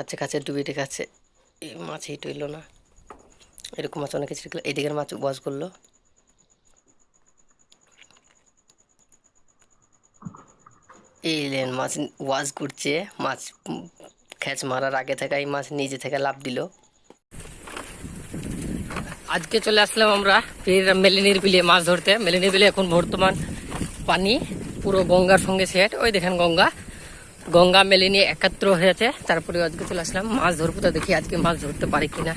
খাচ্ছে খাচ্ছে ডুবিটে খাচ্ছে এই মাছ হিট হইল না। এরকম মাছ অনেকে ছিল। এদিকের মাছ ওয়াজ করল। এই লেন, মাছ ওয়াজ করছে। মাছ খ্যাচ মারার আগে থেকে এই মাছ নিজে থেকে লাভ দিল। আজকে চলে আসলাম আমরা মেলিনির বিলে মাছ ধরতে। মেলিনির বিলে এখন বর্তমান পানি। পুরো গঙ্গার সঙ্গে সেট ওই দেখেন গঙ্গা। গঙ্গা মেলে নিয়ে একাত্র হয়েছে। তারপরে আজকে চলে আসলাম মাছ ধরবো, তো দেখি আজকে মাছ ধরতে পারি কিনা।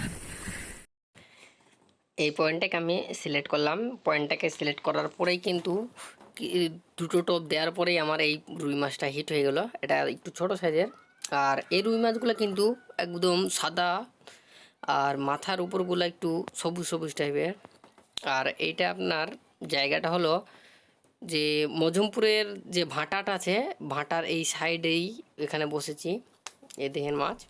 এই পয়েন্টটাকে আমি সিলেক্ট করলাম। পয়েন্টটাকে সিলেক্ট করার পরেই কিন্তু দুটো টপ দেওয়ার পরেই আমার এই রুই মাছটা হিট হয়ে গেল। এটা একটু ছোট সাইজের। আর এই রুই মাছগুলো কিন্তু একদম সাদা আর মাথার উপরগুলো একটু সবুজ সবুজ টাইপের আর এইটা আপনার জায়গাটা হলো যে মজমপুরের যে ভাটাটা আছে ভাটার এই সাইডেই এখানে বসেছি এ দেখেন মাছ।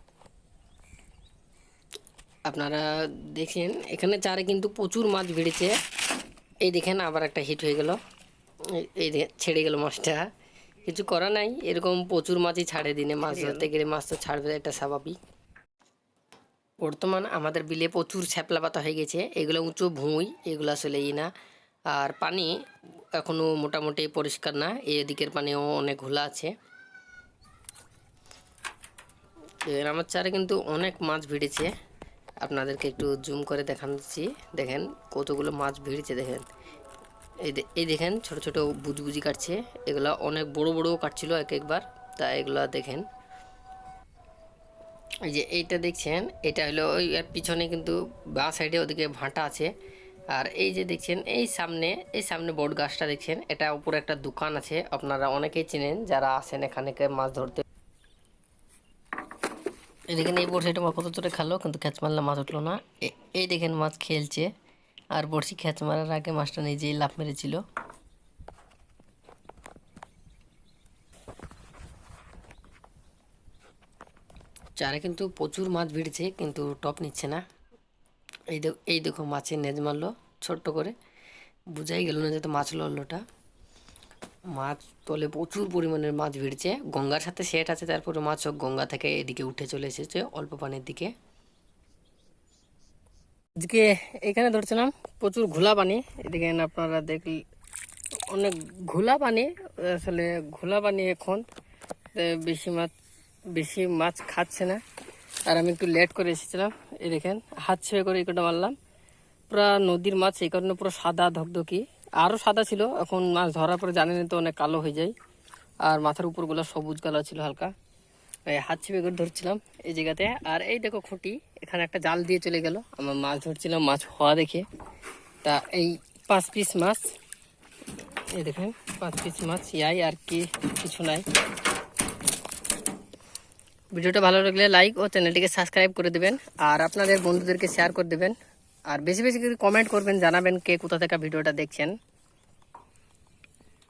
আপনারা দেখেন এখানে চারে কিন্তু প্রচুর মাছ ভিড়েছে। এই দেখেন আবার একটা হিট হয়ে গেল। এই- ছেড়ে গেল মাছটা। কিছু করা নাই এরকম প্রচুর মাছই ছাড়ে দিনে। মাছ ধরতে গেলে মাছ তো ছাড়বে এটা স্বাভাবিক। বর্তমান আমাদের বিলে প্রচুর ছ্যাপলা পাতা হয়ে গেছে। এগুলো উঁচু ভুঁই এগুলো আসলে ই না। আর পানি এখনও মোটামুটি পরিষ্কার না এদিকের পানিও অনেক ঘোলা আছে। আমার চারে কিন্তু অনেক মাছ ভিড়েছে। আপনাদেরকে একটু জুম করে দেখাচ্ছি। দেখেন কতগুলো মাছ ভিড়েছে, দেখেন। এই দেখেন ছোট ছোট বুজবুজি কাটছে। এগুলা অনেক বড় বড় কাটছিল এক একবার, তা এগুলা দেখেন। এই যে এইটা দেখছেন, এটা হলো ওই পিছনে কিন্তু বাঁ সাইডে ওদিকে ভাঁটা আছে। আর এই যে দেখছেন, এই সামনে এই সামনে বট গাছটা দেখছেন, এটা উপরে একটা দোকান আছে, আপনারা অনেকেই চেনেন, যারা আসেন এখানে মাছ ধরতে। দেখেন, এই বড়শিটা আমার কত জোরে খালো, কিন্তু খ্যাচ মারলে মাছ উঠল না। এই দেখেন মাছ খেলছে, আর বড়শি খ্যাচ মারার আগে মাছটা নিজেই লাফ মেরেছিল। চারে কিন্তু প্রচুর মাছ ভিড়ছে, কিন্তু টপ নিচ্ছে না। এই দেখো এই দেখো মাছের নেজ মারলো, ছোট্ট করে। বুঝাই গেল না যে তো মাছ লড়লোটা মাছ তলে প্রচুর পরিমাণের মাছ ভিড়ছে। গঙ্গার সাথে সেট আছে, তারপরে মাছ সব গঙ্গা থেকে এদিকে উঠে চলে এসেছে, অল্প পানির দিকে। আজকে এখানে ধরছিলাম প্রচুর ঘোলা পানি। এদিকে আপনারা দেখলি, অনেক ঘোলা পানি, আসলে ঘোলা পানি এখন। বেশি মাছ বেশি মাছ খাচ্ছে না। আর আমি একটু লেট করে এসেছিলাম। এই দেখেন, হাত ছেড়ে করে এই কটা মারলাম। পুরা নদীর মাছ, এই কারণে পুরো সাদা, ধকধকি। আরও সাদা ছিল, এখন মাছ ধরার পরে জানেন তো অনেক কালো হয়ে যায়। আর মাথার উপরগুলো সবুজ কালার ছিল হালকা। হাত ছিপে করে ধরছিলাম এই জায়গাতে। আর এই দেখো খুঁটি, এখানে একটা জাল দিয়ে চলে গেল। আমার মাছ ধরছিলাম, মাছ হওয়া দেখে। তা এই পাঁচ পিস মাছ। এই দেখেন, পাঁচ পিস মাছ, ইয়াই আর কি, কিছু নাই। ভিডিওটা ভালো লাগলে লাইক ও চ্যানেলটিকে সাবস্ক্রাইব করে দেবেন। আর আপনাদের বন্ধুদেরকে শেয়ার করে দেবেন। আর বেশি বেশি করে কমেন্ট করবেন, জানাবেন কে কোথা থেকে ভিডিওটা দেখছেন।